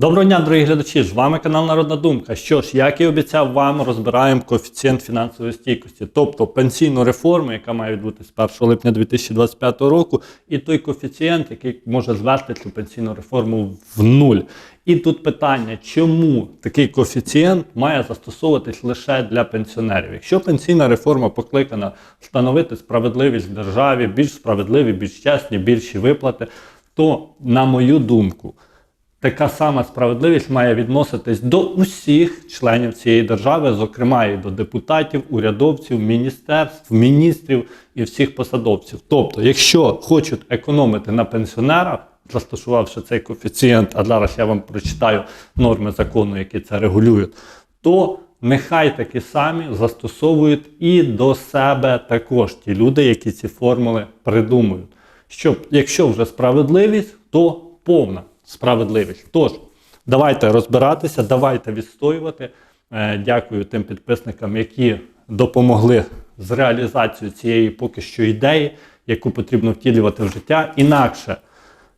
Доброго дня, дорогі глядачі! З вами канал Народна Думка. Що ж, як і обіцяв вам, розбираємо коефіцієнт фінансової стійкості, тобто пенсійну реформу, яка має відбутися з 1 липня 2025 року, і той коефіцієнт, який може звести цю пенсійну реформу в нуль. І тут питання, чому такий коефіцієнт має застосовуватись лише для пенсіонерів? Якщо пенсійна реформа покликана встановити справедливість в державі, більш справедливі, більш чесні, більші виплати, то, на мою думку, така сама справедливість має відноситись до усіх членів цієї держави, зокрема і до депутатів, урядовців, міністерств, міністрів і всіх посадовців. Тобто, якщо хочуть економити на пенсіонерах, застосувавши цей коефіцієнт, а зараз я вам прочитаю норми закону, які це регулюють, то нехай такі самі застосовують і до себе також ті люди, які ці формули придумують. Щоб, якщо вже справедливість, то повна справедливість. Тож, давайте розбиратися, давайте відстоювати. Е, Дякую тим підписникам, які допомогли з реалізацією цієї поки що ідеї, яку потрібно втілювати в життя. Інакше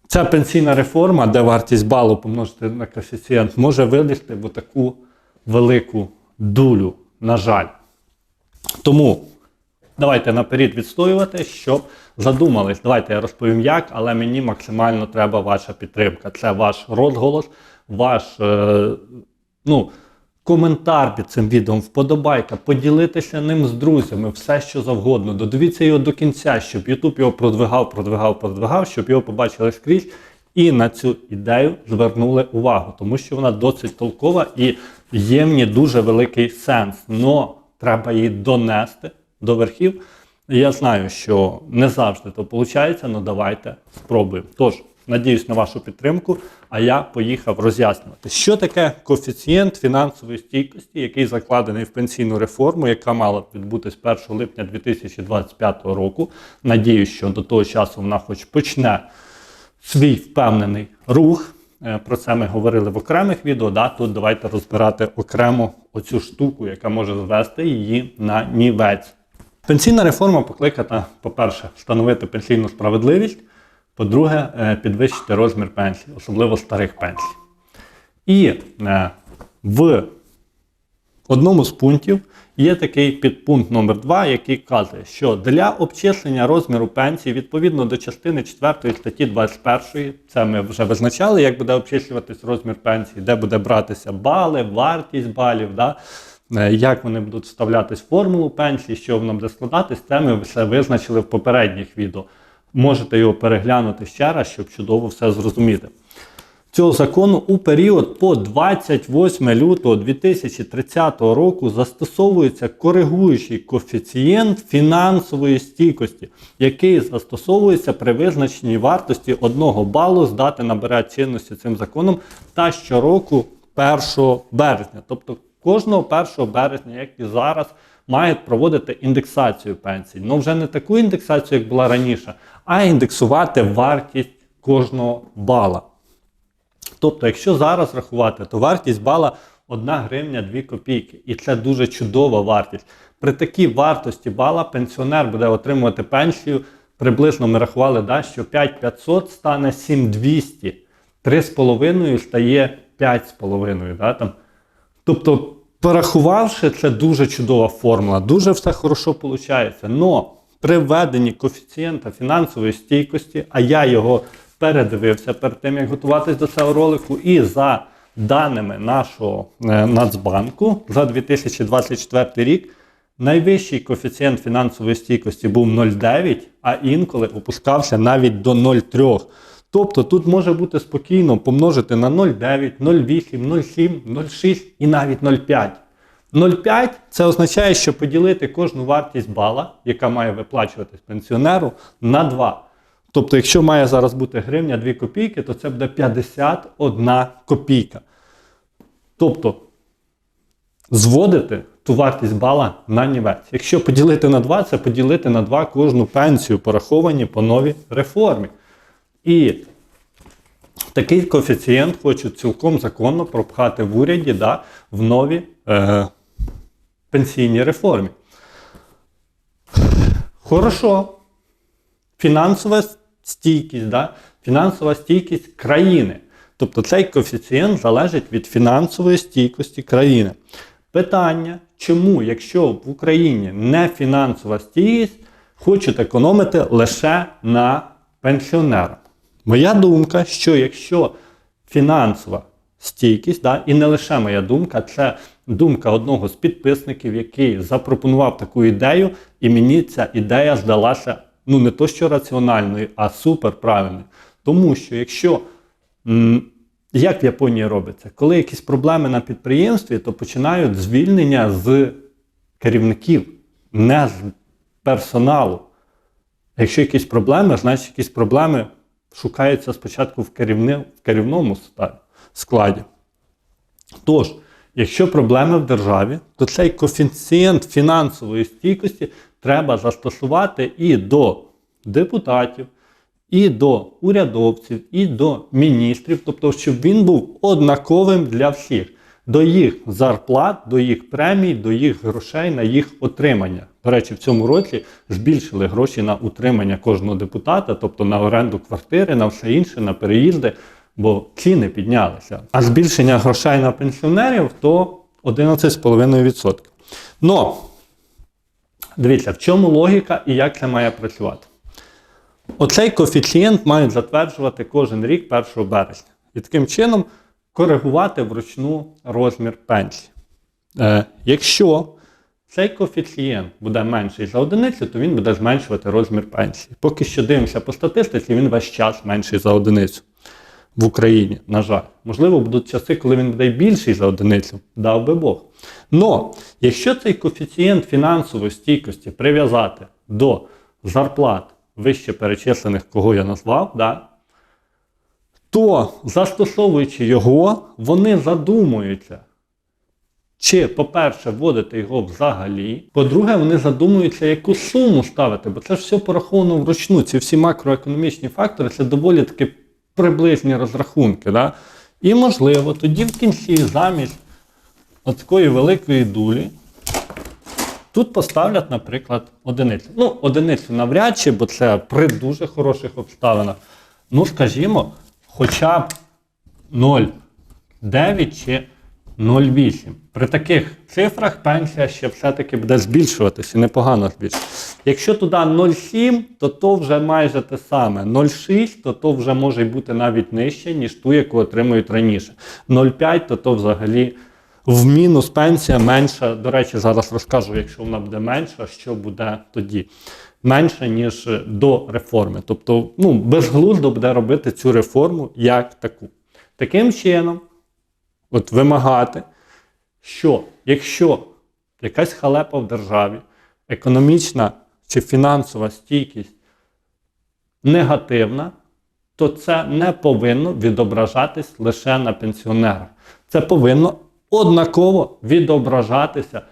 ця пенсійна реформа, де вартість балу помножити на коефіцієнт, може вилізти в таку велику дулю, на жаль. Тому давайте наперед відстоювати, щоб задумались. Давайте я розповім як, але мені максимально треба ваша підтримка. Це ваш розголос, ваш е, ну, коментар під цим відео, вподобайка, поділитися ним з друзями, все що завгодно. Додивіться його до кінця, щоб YouTube його продвигав, продвигав, продвигав, щоб його побачили скрізь. І на цю ідею звернули увагу, тому що вона досить толкова і є в ній дуже великий сенс. Но треба її донести до верхів. Я знаю, що не завжди то виходить, але давайте спробуємо. Тож, надіюсь на вашу підтримку, а я поїхав роз'яснювати, що таке коефіцієнт фінансової стійкості, який закладений в пенсійну реформу, яка мала б відбутись 1 липня 2025 року. Надіюсь, що до того часу вона хоч почне свій впевнений рух. Е, Про це ми говорили в окремих відео. Да? Тут давайте розбирати окремо оцю штуку, яка може звести її на нівець. Пенсійна реформа покликана, по-перше, встановити пенсійну справедливість, по-друге, е, підвищити розмір пенсій, особливо старих пенсій. І е, в одному з пунктів є такий підпункт номер 2 який каже, що для обчислення розміру пенсії відповідно до частини 4 статті 21, це ми вже визначали, як буде обчислюватись розмір пенсії, де буде братися бали, вартість балів, да? Е, як вони будуть вставлятись в формулу пенсії, що воно буде складатись, це ми все визначили в попередніх відео. Можете його переглянути ще раз, щоб чудово все зрозуміти цього закону у період по 28 лютого 2030 року застосовується коригуючий коефіцієнт фінансової стійкості, який застосовується при визначенні вартості 1 балу з дати набирає чинності цим законом та щороку 1 березня. Тобто кожного 1 березня, як і зараз, мають проводити індексацію пенсій. Ну вже не таку індексацію, як була раніше, а індексувати вартість кожного бала. Тобто, якщо зараз рахувати, то вартість бала 1 гривня 2 копійки. І це дуже чудова вартість. При такій вартості бала пенсіонер буде отримувати пенсію. Приблизно ми рахували, да, що 5500 стане 7200. 3,5 стає 5,5. Да, там. Тобто, порахувавши, це дуже чудова формула, дуже все хорошо виходить. Но при введенні коефіцієнта фінансової стійкості, а я його передивився перед тим, як готуватись до цього ролику, і за даними нашого е, Нацбанку за 2024 рік найвищий коефіцієнт фінансової стійкості був 0,9, а інколи опускався навіть до 0,3. Тобто тут може бути спокійно помножити на 0,9, 0,8, 0,7, 0,6 і навіть 0,5. 0,5 це означає, що поділити кожну вартість бала, яка має виплачуватись пенсіонеру, на 2. Тобто, якщо має зараз бути гривня 2 копійки, то це буде 51 копійка. Тобто зводити ту вартість бала на нівець. Якщо поділити на 2, це поділити на 2 кожну пенсію, пораховані по новій реформі. І такий коефіцієнт хочуть цілком законно пропхати в уряді да, в новій е, пенсійній реформі. Хорошо. Фінансова стійкість, да? фінансова стійкість країни. Тобто цей коефіцієнт залежить від фінансової стійкості країни. Питання, чому, якщо в Україні не фінансова стійкість, хочуть економити лише на пенсіонерах? Моя думка, що якщо фінансова стійкість, да, і не лише моя думка, це думка одного з підписників, який запропонував таку ідею, і мені ця ідея здалася ну не то що раціональною, а супер правильною. Тому що якщо як в Японії робиться, коли якісь проблеми на підприємстві, то починають звільнення з керівників, не з персоналу. Якщо якісь проблеми, значить якісь проблеми шукаються спочатку в, керівни, в керівному складі. Тож, якщо проблеми в державі, то цей коефіцієнт фінансової стійкості треба застосувати і до депутатів, і до урядовців, і до міністрів, тобто, щоб він був однаковим для всіх, до їх зарплат, до їх премій, до їх грошей на їх отримання. До речі, в цьому році збільшили гроші на утримання кожного депутата, тобто на оренду квартири, на все інше, на переїзди, бо ціни піднялися. А збільшення грошей на пенсіонерів то 11,5%. Но дивіться, в чому логіка і як це має працювати. Оцей коефіцієнт мають затверджувати кожен рік 1 березня. І таким чином коригувати вручну розмір пенсії. Е, якщо цей коефіцієнт буде менший за одиницю, то він буде зменшувати розмір пенсії. Поки що дивимося по статистиці, він весь час менший за одиницю в Україні, на жаль. Можливо, будуть часи, коли він буде більший за одиницю, дав би Бог. Но якщо цей коефіцієнт фінансової стійкості прив'язати до зарплат вище перечислених, кого я назвав, да, то застосовуючи його, вони задумуються. Чи, по-перше, вводити його взагалі. По-друге, вони задумуються, яку суму ставити, бо це ж все пораховано вручну. Ці всі макроекономічні фактори це доволі таки приблизні розрахунки. Да? І, можливо, тоді в кінці замість такої великої дулі тут поставлять, наприклад, одиницю. Ну, одиницю навряд чи, бо це при дуже хороших обставинах. Ну, скажімо, хоча б 0,9 чи 0,8. При таких цифрах пенсія ще все-таки буде збільшуватися, непогано збільшуватися. Якщо туди 0,7, то то вже майже те саме. 0,6, то то вже може бути навіть нижче, ніж ту, яку отримують раніше. 0,5, то то взагалі в мінус пенсія менша. До речі, зараз розкажу, якщо вона буде менша, що буде тоді. Менше, ніж до реформи. Тобто, ну, безглуздо буде робити цю реформу як таку. Таким чином, от вимагати, що якщо якась халепа в державі, економічна чи фінансова стійкість негативна, то це не повинно відображатись лише на пенсіонерах. Це повинно однаково відображатися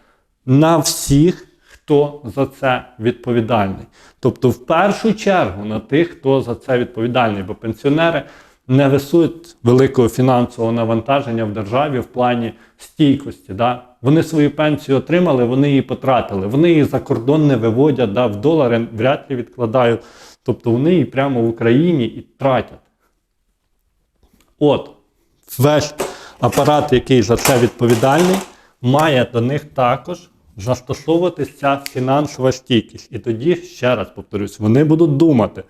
на всіх, хто за це відповідальний. Тобто, в першу чергу на тих, хто за це відповідальний, бо пенсіонери не висують великого фінансового навантаження в державі в плані стійкості. Да? Вони свою пенсію отримали, вони її потратили. Вони її за кордон не виводять, да? в долари вряд ли відкладають. Тобто вони її прямо в Україні і тратять. От, весь апарат, який за це відповідальний, має до них також застосовуватися фінансова стійкість. І тоді, ще раз повторюсь, вони будуть думати,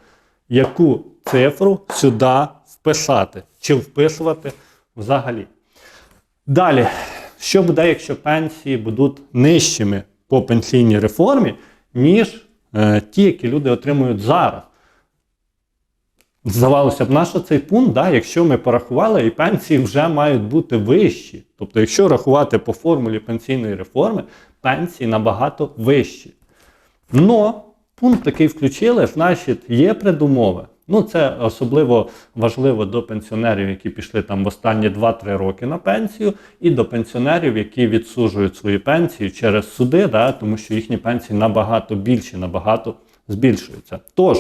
яку цифру сюди вписати, чи вписувати взагалі. Далі, що буде, якщо пенсії будуть нижчими по пенсійній реформі, ніж е, ті, які люди отримують зараз? Здавалося б, наш цей пункт, да, якщо ми порахували, і пенсії вже мають бути вищі. Тобто, якщо рахувати по формулі пенсійної реформи, пенсії набагато вищі. Но пункт такий включили, значить, є предумови. Ну, це особливо важливо до пенсіонерів, які пішли там в останні 2-3 роки на пенсію, і до пенсіонерів, які відсуджують свої пенсії через суди, да, тому що їхні пенсії набагато більші, набагато збільшуються. Тож,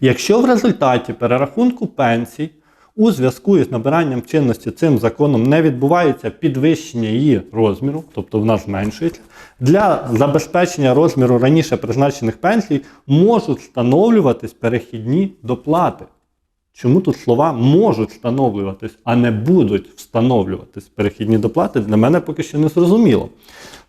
Якщо в результаті перерахунку пенсій у зв'язку із набиранням чинності цим законом не відбувається підвищення її розміру, тобто вона зменшується, для забезпечення розміру раніше призначених пенсій можуть встановлюватись перехідні доплати. Чому тут слова можуть встановлюватись, а не будуть встановлюватись перехідні доплати, для мене поки що не зрозуміло.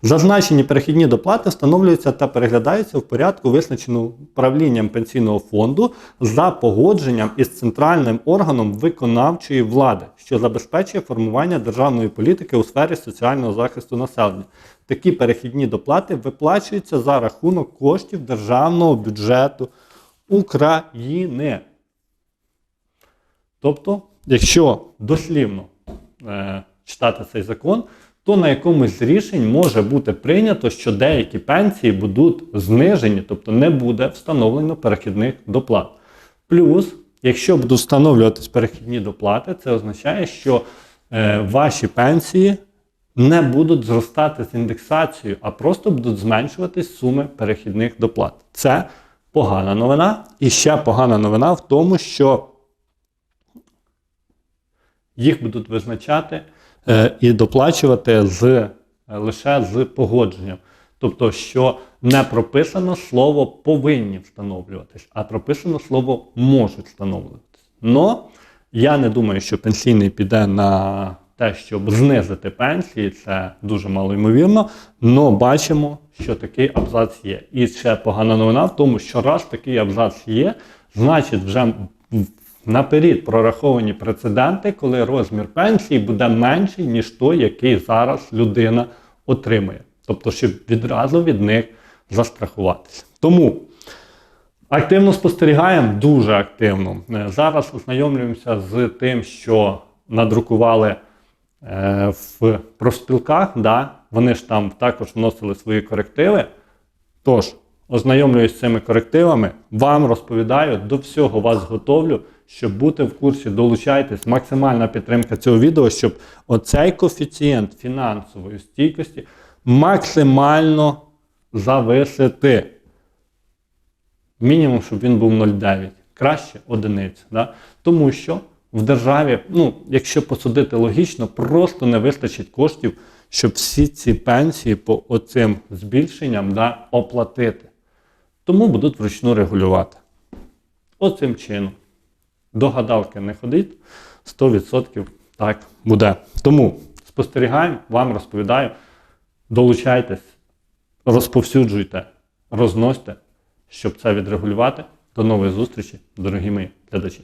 Зазначені перехідні доплати встановлюються та переглядаються в порядку, визначеному управлінням пенсійного фонду за погодженням із центральним органом виконавчої влади, що забезпечує формування державної політики у сфері соціального захисту населення. Такі перехідні доплати виплачуються за рахунок коштів державного бюджету України. Тобто, якщо дослівно е, читати цей закон, то на якомусь з рішень може бути прийнято, що деякі пенсії будуть знижені, тобто не буде встановлено перехідних доплат. Плюс, якщо будуть встановлюватись перехідні доплати, це означає, що е, ваші пенсії не будуть зростати з індексацією, а просто будуть зменшуватись суми перехідних доплат. Це погана новина. І ще погана новина в тому, що їх будуть визначати е, і доплачувати з, е, лише з погодженням. Тобто, що не прописано слово повинні встановлюватись, а прописано слово можуть встановлюватись. Но я не думаю, що пенсійний піде на те, щоб знизити пенсії, це дуже мало ймовірно. Но бачимо, що такий абзац є. І ще погана новина в тому, що раз такий абзац є, значить, вже наперед прораховані прецеденти, коли розмір пенсії буде менший, ніж той, який зараз людина отримує. Тобто, щоб відразу від них застрахуватися. Тому активно спостерігаємо, дуже активно. Е, Зараз ознайомлюємося з тим, що надрукували е, в профспілках. Да? Вони ж там також вносили свої корективи. Тож, ознайомлююсь з цими корективами, вам розповідаю, до всього вас готовлю, щоб бути в курсі, долучайтесь. Максимальна підтримка цього відео, щоб оцей коефіцієнт фінансової стійкості максимально зависити. Мінімум, щоб він був 0,9. Краще одиниця. Да? Тому що в державі, ну, якщо посудити логічно, просто не вистачить коштів, щоб всі ці пенсії по оцим збільшенням да, оплатити. Тому будуть вручну регулювати. Оцим чином. До гадалки не ходить, 100% так буде. Тому спостерігаємо, вам розповідаю, долучайтесь, розповсюджуйте, розносьте, щоб це відрегулювати. До нової зустрічі, дорогі мої глядачі.